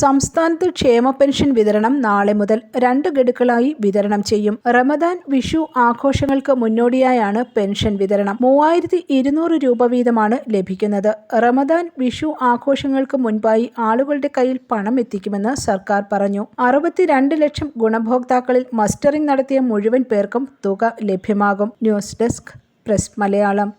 സംസ്ഥാനത്ത് ക്ഷേമ പെൻഷൻ വിതരണം നാളെ മുതൽ രണ്ട് ഗഡുക്കളായി വിതരണം ചെയ്യും. റമദാൻ വിഷു ആഘോഷങ്ങൾക്ക് മുന്നോടിയായാണ് പെൻഷൻ വിതരണം. മൂവായിരത്തി ഇരുന്നൂറ് രൂപ വീതമാണ് ലഭിക്കുന്നത്. റമദാൻ വിഷു ആഘോഷങ്ങൾക്ക് മുൻപായി ആളുകളുടെ കയ്യിൽ പണം എത്തിക്കുമെന്ന് സർക്കാർ പറഞ്ഞു. അറുപത്തിരണ്ട് ലക്ഷം ഗുണഭോക്താക്കളിൽ മസ്റ്ററിംഗ് നടത്തിയ മുഴുവൻ പേർക്കും തുക ലഭ്യമാകും. News desk press Malayalam.